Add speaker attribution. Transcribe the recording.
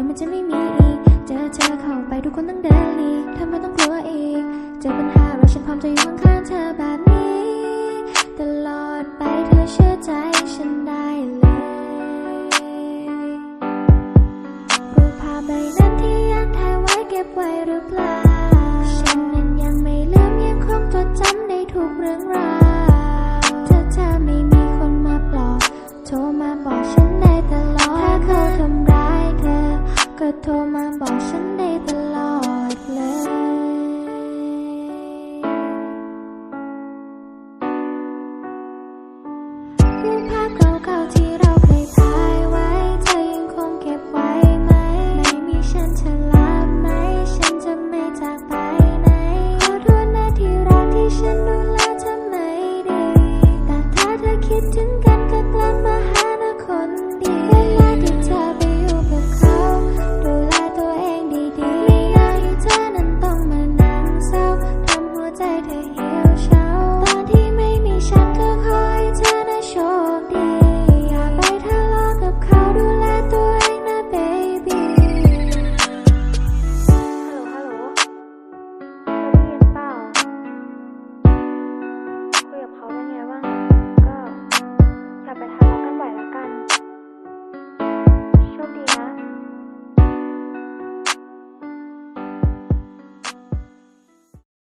Speaker 1: ถึงมันจะไม่มีอีก เจอเธอเข้าไปทุกคนต้องเดินหลีกทำไมต้องกลัวอีก เจอปัญหาเราฉันพร้อมจะอยู่ข้างๆเธอแบบนี้ ตลอดไปเธอเชื่อใจฉันได้เลยรูปภาพใบนั้นที่ยังถ่ายไว้เก็บไว้หรือเปล่า ฉันนั้นยังไม่ลืมยังคงจดจำในทุกเรื่องราว โทรมาบอก